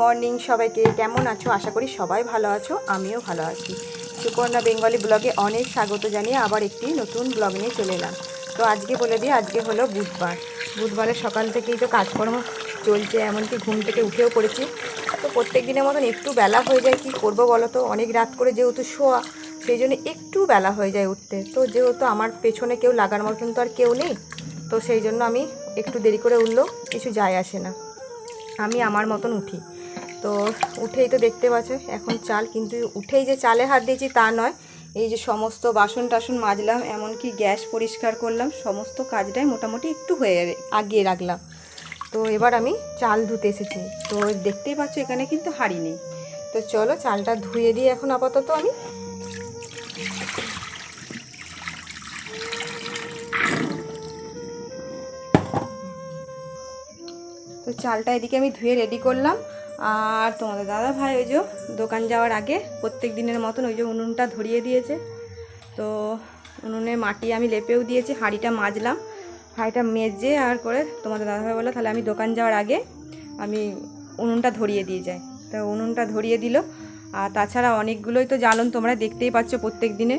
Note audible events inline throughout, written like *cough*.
Morning, সবাইকে কেমন আছো? আশা করি সবাই ভালো আছো, আমিও ভালো আছি। সুকন্যা বেঙ্গলি ব্লগে অনেক স্বাগত জানিয়ে আবার একটি নতুন ব্লগ নিয়ে চলে এলাম। তো আজকে বলে দিই, আজকে হলো বুধবার। বুধবারের সকাল থেকেই তো কাজকর্ম চলছে, এমনকি ঘুম থেকে উঠেও পড়েছি। তো প্রত্যেক দিনের মতন একটু বেলা হয়ে যায়, কি করব বলো তো? অনেক রাত করে যেহেতু শোয়া, সেই জন্য একটু বেলা হয়ে যায় উঠতে। তো যেহেতু আমার পেছনে কেউ লাগার মতন তো আর কেউ নেই, তো সেই জন্য আমি একটু দেরি করে উঠলেও কিছু যায় আসে না। আমি আমার মতন উঠি। তো উঠেই তো দেখতে পাচ্ছ, এখন চাল কিন্তু উঠেই যে চালে হাত দিয়েছি তা নয়। এই যে সমস্ত বাসন টাসন মাজলাম, এমনকি গ্যাস পরিষ্কার করলাম, সমস্ত কাজটাই মোটামুটি একটু হয়ে আগিয়ে রাখলাম। তো এবার আমি চাল ধুতে এসেছি। তো দেখতেই পাচ্ছ, এখানে কিন্তু হাঁড়ি নেই। তো চলো চালটা ধুয়ে দিই এখন আপাতত আমি তো চালটা এদিকে আমি ধুয়ে রেডি করলাম। আর তোমাদের দাদা ভাই ওই যে দোকান যাওয়ার আগে প্রত্যেক দিনের মতন ওই যে উনুনটা ধরিয়ে দিয়েছে। তো উনুনে মাটি আমি লেপেও দিয়েছি, হাঁড়িটা মাজলাম। হাঁড়িটা মেজে আর করে তোমাদের দাদা ভাই বলল, তাহলে আমি দোকান যাওয়ার আগে আমি উনুনটা ধরিয়ে দিয়ে যাই। তো উনুনটা ধরিয়ে দিল। আর তাছাড়া অনেকগুলোই তো জ্বালন তোমরা দেখতেই পাচ্ছ প্রত্যেক দিনে।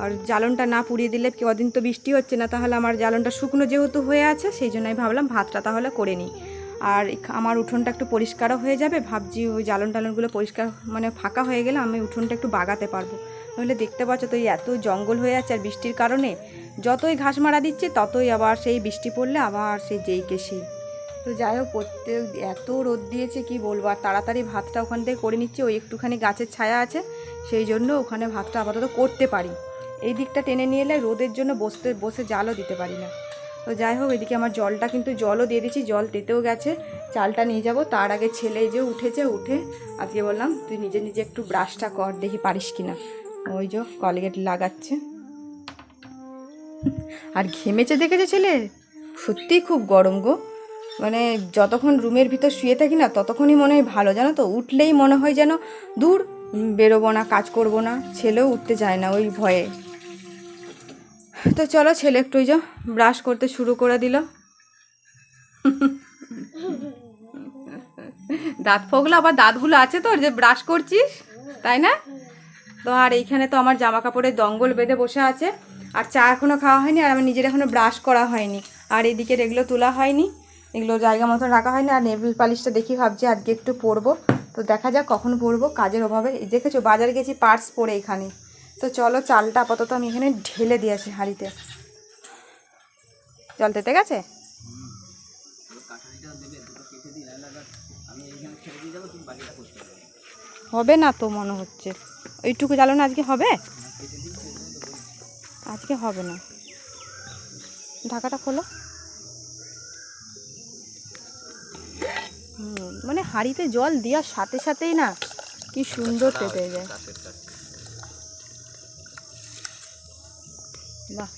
আর জ্বালনটা না পুড়িয়ে দিলে কদিন তো বৃষ্টি হচ্ছে না, তাহলে আমার জ্বালনটা শুকনো যেহেতু হয়ে আছে, সেই জন্য আমি ভাবলাম ভাতটা তাহলে করে নিই। আর আমার উঠোনটা একটু পরিষ্কারও হয়ে যাবে। ভাবছি ওই জ্বালন টালনগুলো পরিষ্কার মানে ফাঁকা হয়ে গেলে আমি উঠোনটা একটু বাগাতে পারব। নইলে দেখতে পাচ্ছ তো এত জঙ্গল হয়ে যাচ্ছে আর বৃষ্টির কারণে। যতই ঘাস মারা দিচ্ছে, ততই আবার সেই বৃষ্টি পড়লে আবার সেই যেইকে সেই। তো যাই হোক, প্রত্যেক, এত রোদ দিয়েছে, কি বলব? আর তাড়াতাড়ি ভাতটা ওখান থেকে করে নিচ্ছি, ওই একটুখানি গাছের ছায়া আছে, সেই জন্য ওখানে ভাতটা আপাতত করতে পারি। এই দিকটা টেনে নিয়ে এলে রোদের জন্য বসতে, বসে জালও দিতে পারি না। তো যাই হোক, এদিকে আমার জলটা কিন্তু জলও দিয়ে দিচ্ছি, জল তেতেও গেছে। চালটা নিয়ে যাব। তার আগে ছেলে যে উঠেছে, উঠে আজকে বললাম, তুই নিজে নিজে একটু ব্রাশটা কর, দেখি পারিস কি না ওই যে কলগেট লাগাচ্ছে। আর ঘেমেছে দেখেছে ছেলে? সত্যিই খুব গরম গো। মানে যতক্ষণ রুমের ভিতর শুয়ে থাকি না, ততক্ষণই মনে হয় ভালো। জানো তো, উঠলেই মনে হয় যেন দূর বেরোবো না, কাজ করব না। ছেলেও উঠতে চায় না ওই ভয়ে। তো চলো ছেলে একটু যে ব্রাশ করতে শুরু করে দিল। দাঁত ফোগলো, আবার দাঁতগুলো আছে তোর যে ব্রাশ করছিস, তাই না? তো আর এইখানে তো আমার জামা কাপড়ের দঙ্গল বেঁধে বসে আছে, আর চা এখনও খাওয়া হয়নি, আর আমার নিজের এখনও ব্রাশ করা হয়নি। আর এদিকে এগুলো তোলা হয়নি, এগুলো জায়গা মতন রাখা হয়নি, আর নেভিল পালিশটা দেখি ভাবছি আজকে একটু পরবো। তো দেখা যাক কখন পরবো, কাজের অভাবে। দেখেছ, বাজারে গেছি পার্স পরে এখানে। তো চলো চালটা আপাতত আমি এখানে ঢেলে দিয়ে আসি হাঁড়িতে। জল তেতে গেছে? হবে না তো মনে হচ্ছে। ওইটুকু জ্বালানো আজকে হবে? আজকে হবে না। ঢাকাটা খোলো। মানে হাঁড়িতে জল দেওয়ার সাথে সাথেই না কি সুন্দর তেতে যায়। বাহ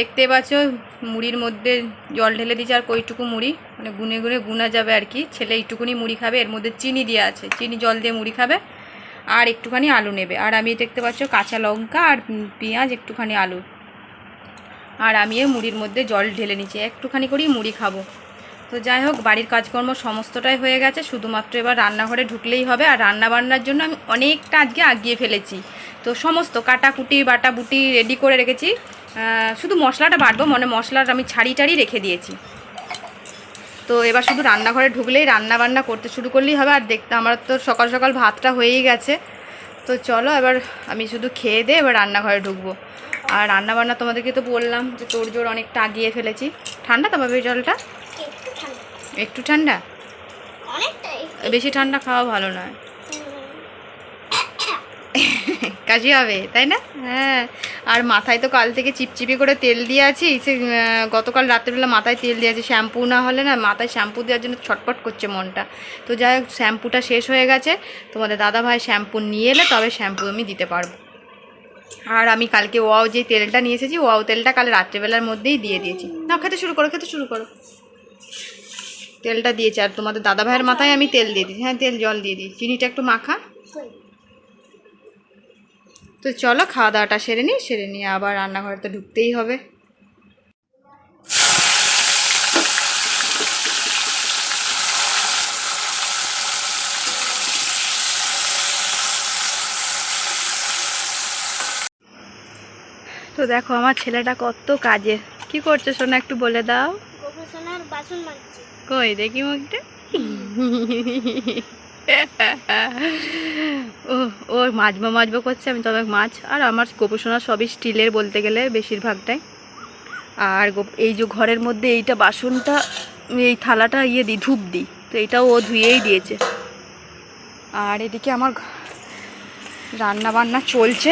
দেখতে পাচ্ছ, মুড়ির মধ্যে জল ঢেলে দিয়েছে, আর কইটুকু মুড়ি। মানে গুনে গুনে গুনা যাবে আর কি। ছেলে এইটুকুনি মুড়ি খাবে, এর মধ্যে চিনি দেওয়া আছে। চিনি জল দিয়ে মুড়ি খাবে, আর একটুখানি আলু নেবে। আর আমি দেখতে পাচ্ছ, কাঁচা লঙ্কা আর পেঁয়াজ, একটুখানি আলু। আর আমি মুড়ির মধ্যে জল ঢেলে নিচ্ছি। একটুখানি করেই মুড়ি খাব। তো যাই হোক, বাড়ির কাজকর্ম সমস্তটাই হয়ে গেছে। শুধুমাত্র এবার রান্নাঘরে ঢুকলেই হবে। আর রান্না বান্নার জন্য আমি অনেকটা আজকে আগিয়ে ফেলেছি। তো সমস্ত কাটাকুটি, বাটাবুটি রেডি করে রেখেছি। শুধু মশলাটা বাটবো মানে মশলার আমি ছাড়ি টাড়ি রেখে দিয়েছি। তো এবার শুধু রান্নাঘরে ঢুকলেই রান্না বান্না করতে শুরু করলেই হবে আর দেখতে আমার তো সকাল সকাল ভাতটা হয়েই গেছে। তো চলো এবার আমি শুধু খেয়ে দিয়ে এবার রান্নাঘরে ঢুকবো। আর রান্না বান্না তোমাদেরকে তো বললাম যে তোর জোর অনেকটা আগিয়ে ফেলেছি। ঠান্ডা তো পাবে জলটা? একটু ঠান্ডা। বেশি ঠান্ডা খাওয়া ভালো নয়। কাশি হবে তাই না? হ্যাঁ আর মাথায় তো কাল থেকে চিপচিপি করে তেল দিয়ে আছি সে গতকাল রাত্রেবেলা মাথায় তেল দিয়ে আছে শ্যাম্পু না হলে না মাথায় শ্যাম্পু দেওয়ার জন্য ছটপট করছে মনটা। তো যাই হোক শ্যাম্পুটা শেষ হয়ে গেছে তোমাদের দাদা ভাই শ্যাম্পু নিয়ে এলে তবে শ্যাম্পু আমি দিতে পারব। আর আমি কালকে ওয়াও যে তেলটা নিয়ে এসেছি ওয়াও তেলটা কাল রাত্রেবেলার মধ্যেই দিয়ে দিয়েছি। না খেতে শুরু করো খেতে শুরু করো। তেলটা দিয়েছি আর তোমাদের দাদা ভাইয়ের মাথায় আমি তেল দিয়ে দিয়েছি হ্যাঁ তেল জল দিয়ে দিই চিনিটা একটু মাখা। তো চলো খাওয়া দাওয়াটা সেরে নিই সেরে নিয়ে আবার রান্নাঘরে তো ঢুকতেই হবে। তো দেখো আমার ছেলেটা কত কাজে। কি করছে সোনা একটু বলে দাও। বাসন মাজছে। কই দেখি মুখটা? *laughs* ও ও মাজবো করছে, আমি তবে মাছ, আর আমার গোপসোনা সবই স্টিলের বলতে গেলে বেশিরভাগটাই। আর এই যে ঘরের মধ্যে এইটা বাসনটা, এই থালাটা ইয়ে দিই ধূপ দিই তো এটাও ও ধুয়েই দিয়েছে। আর এদিকে আমার রান্না বান্না চলছে।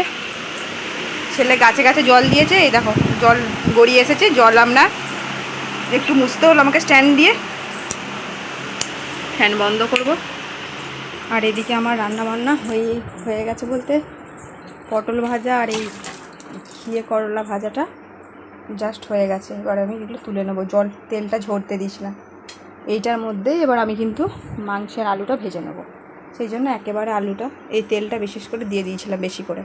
ছেলে গাছে গাছে জল দিয়েছে, এই দেখো, জল গড়িয়ে এসেছে, জল আমরা একটু মুছতে হলো, আমাকে স্ট্যান্ড দিয়ে। ফ্যান বন্ধ করব। আর এদিকে আমার রান্না বান্না হয়ে হয়ে গেছে বলতে পটল ভাজা আর এই ঘিয়ে করলা ভাজাটা জাস্ট হয়ে গেছে। এবার আমি এগুলো তুলে নেব। জল, তেলটা ঝরতে দিয়েছিলাম এইটার মধ্যে এবার আমি কিন্তু মাংসের আলুটা ভেজে নেব। সেই জন্য একেবারে আলুটা, এই তেলটা বিশেষ করে দিয়ে দিয়েছিলাম বেশি করে।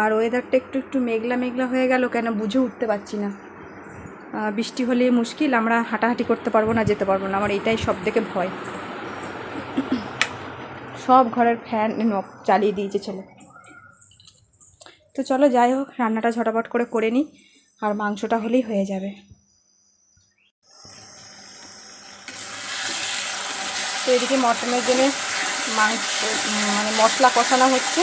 আর ওয়েদারটা একটু একটু মেঘলা মেঘলা হয়ে গেল কেন বুঝে উঠতে পারছি না। বৃষ্টি হলে মুশকিল, আমরা হাঁটাহাঁটি করতে পারব না, যেতে পারব না। আমার এটাই সব থেকে ভয়। সব ঘরের ফ্যান চালিয়ে দিয়েছে ছেলে। তো চলো যাই হোক, রান্নাটা ঝটাপট করে করে নিই, আর মাংসটা হলেই হয়ে যাবে। তো এদিকে মটনের জন্য মাংস মানে মশলা কষানো হচ্ছে।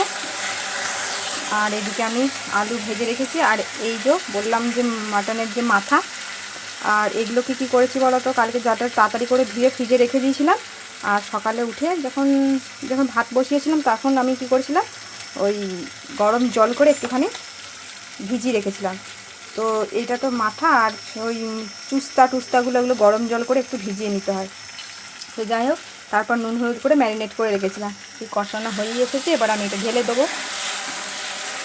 আর এদিকে আমি আলু ভেজে রেখেছি, আর এই যে বললাম যে মাটনের যে মাথা, আর এগুলোকে কী করেছি বলো তো? কালকে যাতে তাড়াতাড়ি করে ধুয়ে ফ্রিজে রেখে দিয়েছিলাম। আর সকালে উঠে যখন যখন ভাত বসিয়েছিলাম তখন আমি কী করেছিলাম, ওই গরম জল করে একটুখানি ভিজিয়ে রেখেছিলাম। তো এইটা তো মাথা আর ওই চুস্তা টুস্তাগুলো ওগুলো গরম জল করে একটু ভিজিয়ে নিতে হয়। তো যাই হোক, তারপর নুন হলুদ করে ম্যারিনেট করে রেখেছিলাম। এই কষানো হয়েই এসেছে, এবার আমি এটা ঢেলে দেবো।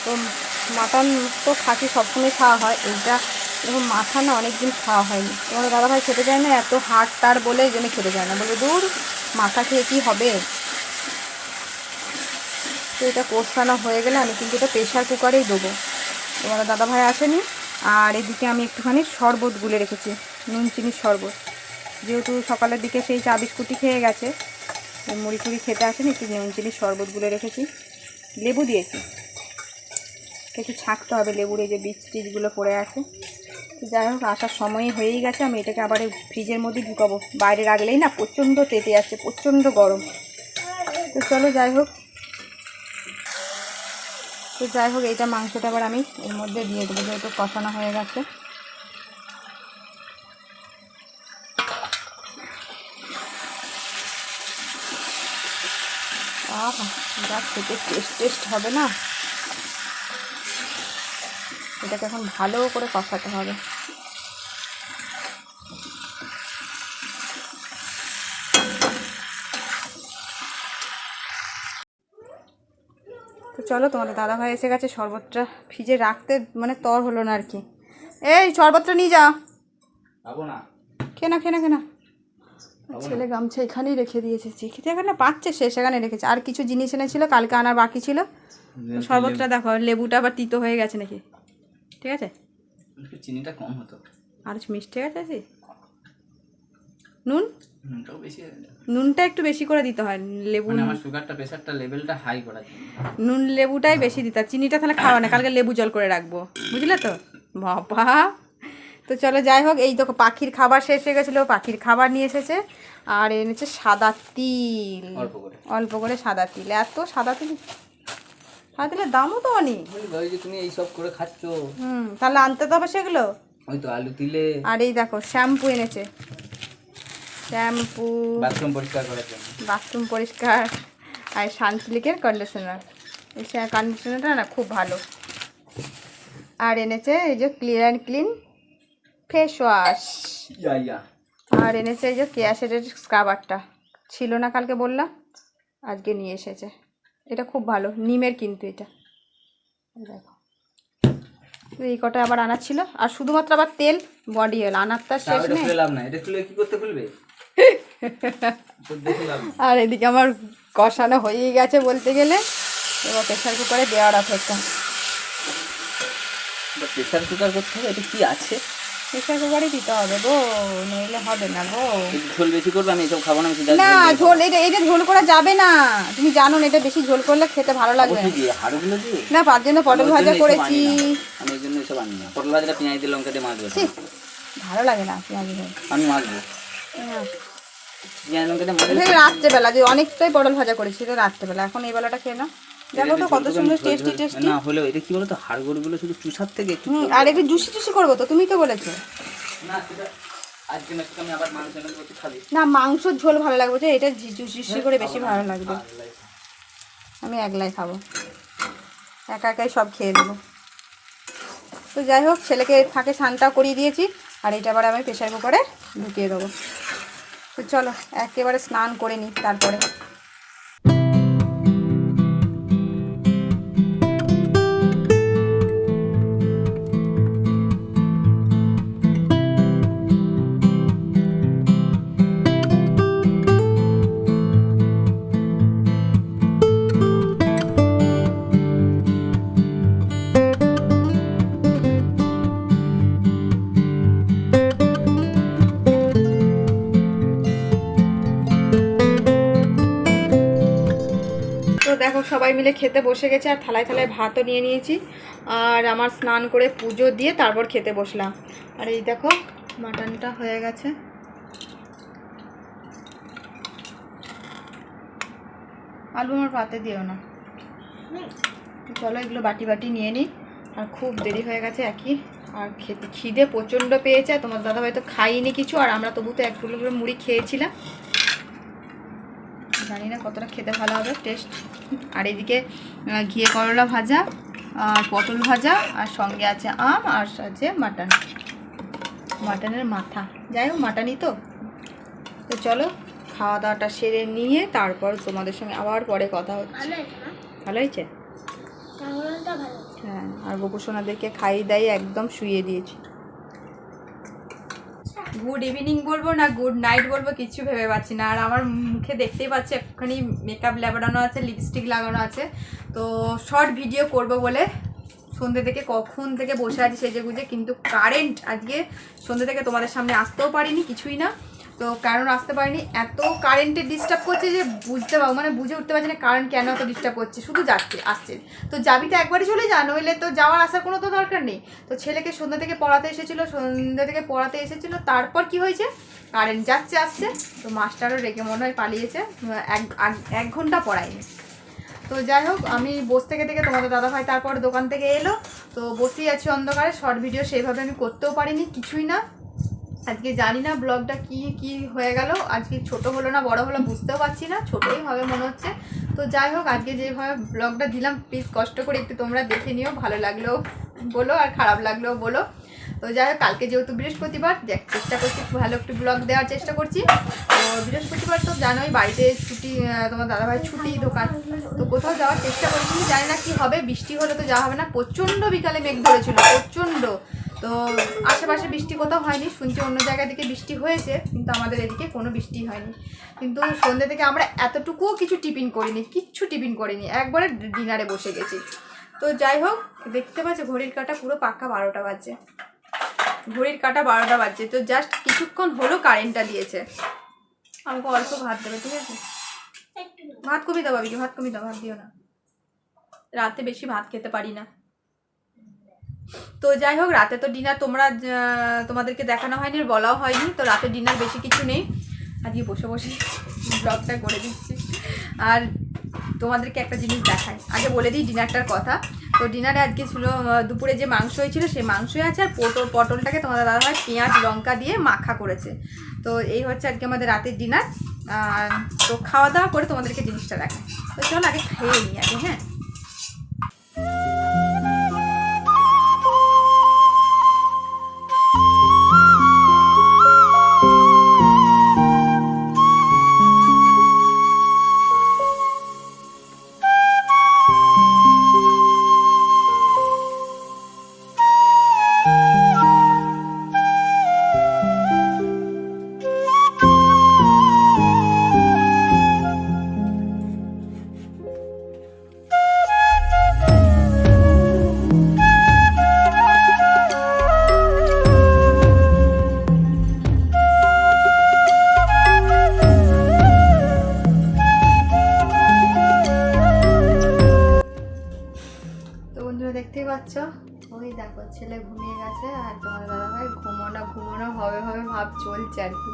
তো মাটন তো খাসি সবসময় খাওয়া হয়, এইটা এরকম মাথা না অনেক দিন খাওয়া হয়নি। তোমার দাদাভাই খেতে চায় না, এত হাড় টাড় বলে জন্য খেতে চায় না। বলে দূর মাথা খেয়ে কি হবে? তো এটা কষানো হয়ে গেলে আমি কিন্তু এটা প্রেশার কুকারেই দেবো। তোমার দাদা ভাই আসেনি, আর এদিকে আমি একটুখানি শরবত গুলে রেখেছি, নুন, চিনির শরবত। যেহেতু সকালের দিকে সেই চা বিস্কুটি খেয়ে গেছে মুড়ি টুড়ি খেতে আসেনি, একটু নুন, চিনির শরবত গুলে রেখেছি। লেবু দিয়েছি। কিছু ছাঁকতে হবে লেবুর যে বীজ টিজগুলো পড়ে আছে। যাই হোক, আসার সময় হয়েই গেছে, আমি এটাকে আবার ফ্রিজের মধ্যে ঢুকাবো। বাইরে রাখলেই না প্রচণ্ড তেতে যাচ্ছে প্রচণ্ড গরম। তো চলো যাই হোক। তো যাই হোক, এইটা মাংসটা আবার আমি এর মধ্যে দিয়ে দেবো, যেহেতু কষানো হয়ে গেছে। যা খেতে টেস্ট টেস্ট হবে না? এটাকে এখন ভালো করে কষাতে হবে। তো চলো তোমাদের দাদাভাই এসে গেছে শরবতটা ফ্রিজে রাখতে মানে তর হলো না আর কি। এই শরবতটা নিয়ে যা খাব না। কেনা কেনা কেনা ছেলে গামছা এখানেই রেখে দিয়েছে। চিকিতে এখানে পাচ্ছে সে সেখানে রেখেছে। আর কিছু জিনিস এনেছিল কালকে আনার বাকি ছিল। শরবতটা দেখো লেবুটা আবার তিতো হয়ে গেছে নাকি? ঠিক আছে? একটু চিনিটা কম হতো। আর মিষ্টি ঠিক আছে আছি? নুন? নুনটাও বেশি। নুনটা একটু বেশি করে দিতে হয় লেবু মানে আমার সুগারটা প্রেশারটা লেভেলটা হাই জন্য নুন লেবুটাই বেশি দিতে চিনিটা তাহলে খাওয়া না কালকে লেবু জল করে রাখব। বুঝলে তো? বাবা! তো চলো যাই হোক এই দেখো পাখির খাবার শেষ হয়ে গেছিল পাখির খাবার নিয়ে এসেছে। আর এনেছে সাদা তিল। অল্প করে সাদা তিল। এত সাদা তিল? সাদা তিলের দামও তো অনেক। যে তুমি এইসব করে খাচ্ছ। হুম তাহলে আনতে তো হবে সেগুলো। ওই তো আলু তিলে। আর এই দেখো শ্যাম্পু এনেছে। শ্যাম্পু। বাথরুম পরিষ্কার করার জন্য। বাথরুম পরিষ্কার। আর সানসিলিকের কন্ডিশনার এই কন্ডিশনারটা না খুব ভালো। আর এনেছে এই যে clear and clean face wash আর এনেছে এই যে কেয়াশের স্ক্রাবারটা ছিল না কালকে বললাম আজকে নিয়ে এসেছে। এটা খুব ভালো নিমের কিন্তু এটা। দেখো। এই কটা আবার আনার ছিল। আর শুধুমাত্র আবার তেল বডি অয়েল আনার তার শেষ নেই। এটা খুলে কি করতে খুলবে। আর এদিকে আমার কষানো হয়েই গেছে বলতে গেলে। এবার প্রেশার কুকারে দেওয়ার অপেক্ষা। প্রেশার কুকার করতে হবে এটা কি আছে? প্রেশার কুকারে দিতে হবে গো নইলে হবে না গো। ঝোল বেশি করবে আমি এসব খাব না না ঝোল এটা এটা ঝোল করা যাবে না। তুমি জানো না এটা বেশি ঝোল করলে খেতে ভালো লাগবে। না না তার জন্য পটল ভাজা করেছি। আমি ওই জন্য এসব আনি না। পটল ভাজাটা পেঁয়াজ দিয়ে লঙ্কা দিয়ে মাখবো ছি, ভালো লাগে না পেঁয়াজ ঝোল আমি মাখবো হ্যাঁ। রাত্রেবেলা যে অনেকটাই পটল ভাজা করেছি রাত্রেবেলা। এখন এই বেলাটা খেয়ে নাও। দেখো তো কত সুন্দর টেস্টি টেস্টি না হলেও এটা কি বলতো? হাড়গোড়গুলো শুধু চুষার থেকে একটু হুম আর একটু জুসি জুসি করব তো তুমি তো বলেছ। না আজকে না আমি আবার মাংস খাবি। না মাংসর ঝোল ভালো লাগবে যে এটা জুসি জুসি করে বেশি ভালো লাগবে। আমি একলাই খাব। একা একাই সব খেয়ে নেব। তো যাই হোক ছেলেকে ফাঁকে স্নানটা করিয়ে দিয়েছি আর এটা আবার আমি প্রেশার কুকারে ঢুকিয়ে দেবো। তো চলো একেবারে স্নান করে নিই তারপরে। সবাই মিলে খেতে বসে গেছে, আর থালায় থালায় ভাতও নিয়ে নিয়েছি। আর আমার স্নান করে পুজো দিয়ে তারপর খেতে বসলাম। আর এই দেখো, মাটনটা হয়ে গেছে। আলু আমার পাতে দিও না। চলো এগুলো বাটি বাটি নিয়ে নিই। আর খুব দেরি হয়ে গেছে একই। আর খেতে খিদে প্রচণ্ড পেয়েছে, তোমার দাদা হয়তো খাইনি কিছু, আর আমরা তবু তো এক মুড়ি খেয়েছিলাম। জানি না কতটা খেতে ভালো হবে টেস্ট আর এদিকে ঘিয়ে করলা ভাজা আর পটল ভাজা আর সঙ্গে আছে আম আর আছে মাটন। মাটনের মাথা। যাই হোক মাটনই তো। তো চলো খাওয়া দাওয়াটা সেরে নিয়ে তারপর তোমাদের সঙ্গে আবার পরে কথা হচ্ছে। ভালো হয়েছে হ্যাঁ আর গোপু সোনাদেরকে খাইয়ে দাইয়ে একদম শুয়ে দিয়েছি। গুড ইভিনিং বলব না গুড নাইট বলব, কিছু ভেবে পাচ্ছি না। আর আমার মুখে দেখতেই পাচ্ছি, একটুখানি মেকআপ লাগানো আছে লিপস্টিক লাগানো আছে। তো শর্ট ভিডিও করব বলে সন্ধ্যে থেকে, কখন থেকে বসে আছি সেজে গুজে, কিন্তু কারেন্ট আজকে সন্ধ্যে থেকে তোমাদের সামনে আসতেও পারিনি, কিছুই না। তো কারণ আসতে পারিনি। এত কারেন্টে ডিস্টার্ব করছে যে বুঝতে পারব মানে বুঝে উঠতে পারছি না কারেন্ট কেন এত ডিস্টার্ব করছে। শুধু যাচ্ছে, আসছে। তো যাবি তো একবারই চলে যা, নইলে তো যাওয়ার আসার কোনো তো দরকার নেই। তো ছেলেকে সন্ধ্যা থেকে পড়াতে এসেছিল, সন্ধ্যা থেকে পড়াতে এসেছিল, তারপর কি হয়েছে? কারেন্ট যাচ্ছে, আসছে। তো মাস্টারও রেখে মনে হয় পালিয়েছে, এক এক- এক ঘণ্টা পড়ায়নি। তো যাই হোক, আমি বস থেকে থেকে তোমাদের দাদাভাই তারপর দোকান থেকে এলো। তো বসেই আছি অন্ধকারে শর্ট ভিডিও সেইভাবে আমি করতেও পারিনি, কিছুই না। আজকে জানি না ব্লগটা কি কি হয়ে গেল। আজকে ছোট হলো না, বড় হলো বুঝতেও পারছি না, ছোটই হবে মনে হচ্ছে। তো যাই হোক, আজকে যেভাবে ব্লগটা দিলাম প্লিজ কষ্ট করে একটু তোমরা দেখে নিও, ভালো লাগলেও বলো আর খারাপ লাগলেও বলো। তো যাই হোক, কালকে যেহেতু বৃহস্পতিবার, দেখ, চেষ্টা করছি ভালো একটু ব্লগ দেওয়ার চেষ্টা করছি। তো বৃহস্পতিবার তো জানোই, বাড়িতে ছুটি তোমার দাদাভাই ছুটি দোকান। তো কোথাও যাওয়ার চেষ্টা করছি, জানি না কি হবে, বৃষ্টি হলে তো যাওয়া হবে না। প্রচণ্ড বিকালে মেঘ ধরেছিল, প্রচণ্ড। তো আশেপাশে বৃষ্টি কোথাও হয়নি শুনছি অন্য জায়গা থেকে বৃষ্টি হয়েছে কিন্তু আমাদের এদিকে কোনো বৃষ্টি হয়নি। কিন্তু সন্ধ্যে থেকে আমরা এতটুকুও কিছু টিফিন করিনি কিচ্ছু টিফিন করিনি একবারে ডিনারে বসে গেছি। তো যাই হোক দেখতে পাচ্ছ ঘড়ির কাটা পুরো পাক্কা বারোটা বাজে ঘড়ির কাটা বারোটা বাজছে তো জাস্ট কিছুক্ষণ হলো কারেন্টটা দিয়েছে। আমাকে অল্প ভাত দেবে ঠিক আছে? ভাত কমিয়ে দাও বাবিকে ভাত কমই দাও ভাত দিও না। রাতে বেশি ভাত খেতে পারি না। তো যাই হোক, রাতে তো ডিনার তোমরা তোমাদেরকে দেখানো হয়নি, আর বলাও হয়নি, তো রাতে ডিনার বেশি কিছু নেই। আজকে বসে বসে ব্লগটা করে দিচ্ছি। আর তোমাদেরকে একটা জিনিস দেখাই। আগে বলে দিই ডিনারটার কথা। তো ডিনারে আজকে ছিল দুপুরে যে মাংস হয়েছিল সেই মাংসই আছে, আর পটল, পটলটাকে তোমাদের দাদা দাদাভাই পেঁয়াজ, লঙ্কা দিয়ে মাখা করেছে। তো এই হচ্ছে আজকে আমাদের রাতের ডিনার তো খাওয়া দাওয়া করে তোমাদেরকে জিনিসটা দেখায় তো চলো আগে খেয়ে নিই আগে হ্যাঁ? চলছে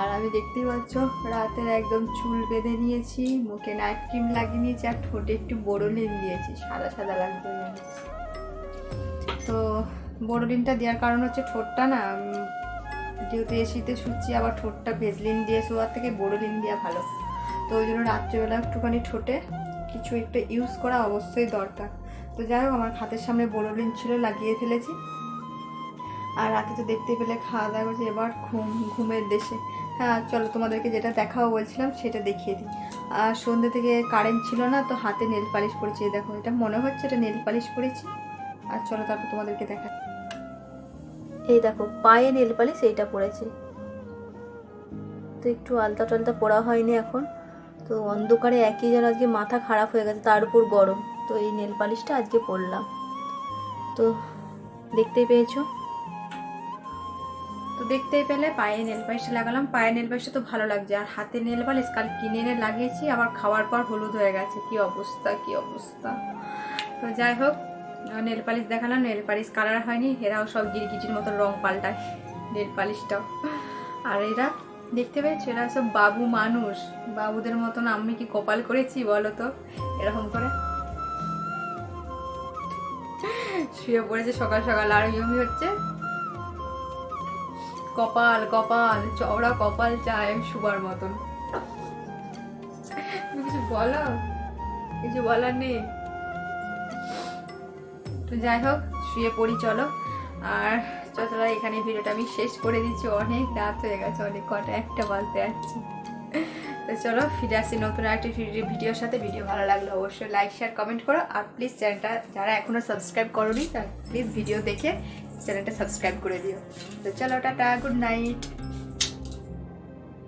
আর আমি দেখতেই পাচ্ছ, রাতের একদম চুল বেঁধে নিয়েছি, মুখে নাইট ক্রিম লাগিয়ে নিয়েছি, আর ঠোঁটে একটু বোরোলিন দিয়েছি, সাদা সাদা লাগবে তো বোরোলিনটা দেওয়ার কারণ হচ্ছে ঠোঁটটা না যেহেতু এসিতে শুচ্ছি, আবার ঠোঁটটা ভেজলিন দিয়ে শোয়ার থেকে বোরোলিন দেওয়া ভালো। তো ওই জন্য রাত্রিবেলা একটুখানি ঠোঁটে কিছু একটা ইউজ করা অবশ্যই দরকার। তো যাই হোক, আমার খাতের সামনে বোরোলিন ছিল, লাগিয়ে ফেলেছি। আর রাতে তো দেখতে পেলে খাওয়া দাওয়া করছি এবার ঘুম, ঘুমের দেশে। হ্যাঁ চলো তোমাদেরকে যেটা দেখাও বলছিলাম সেটা দেখিয়ে দিই। আর সন্ধ্যে থেকে কারেন্ট ছিল না, তো হাতে নেল পালিশ এই দেখো, এটা মনে হচ্ছে এটা নেল পালিশ পরেছি। আর চলো তারপর তোমাদেরকে দেখা। এই দেখো, পায়ে নেল পালিশ এইটা পরেছি। তো একটু আলতা টালতা পড়া হয়নি এখন। তো অন্ধকারে একই যেন আজকে মাথা খারাপ হয়ে গেছে, তার উপর গরম। তো এই নেল পালিশটা আজকে পরলাম। তো দেখতেই পেয়েছ? দেখতেই পেলে পায়ে নেল পালিশটা লাগালাম। পায়ে নেল পালিশটা তো ভালো লাগছে। আর হাতে নেল পালিশ কাল কিনে এনে লাগিয়েছি, আবার খাওয়ার পর হলুদ হয়ে গেছে। কি অবস্থা কি অবস্থা। তো যাই হোক নেল পালিশ দেখালাম। নেল পালিশ কালার হয়নি, এরাও সব গিরগিটির মতো রং পাল্টায় নেল পালিশটাও আর এরা, দেখতে পেয়েছ? এরা সব বাবু মানুষ। বাবুদের মতন আমি কি কপাল করেছি, বলো তো? এরকম করে। শুয়ে পড়েছে সকাল সকাল, আর ইয়মি হচ্ছে কপাল কপাল, চওড়া কপাল চায় শুবার মতন। তুমি কিছু বলো কিছু বলার নেই? তো যাই হোক, শুয়ে পড়ি, চলো। আর চলো এখানে ভিডিওটা আমি শেষ করে দিচ্ছি। অনেক রাত হয়ে গেছে, অনেক কটা, একটা বাজতে যাচ্ছে। তো চলো, ফিরে আসি নতুন আরেকটি ভিডিও ভিডিওর সাথে। ভিডিও ভালো লাগলে অবশ্যই লাইক শেয়ার কমেন্ট করো। আর প্লিজ চ্যানেলটা যারা এখনও সাবস্ক্রাইব করোনি, তারা প্লিজ ভিডিও দেখে চ্যানেলটা সাবস্ক্রাইব করে দিও। তো চলো টাটা গুড নাইট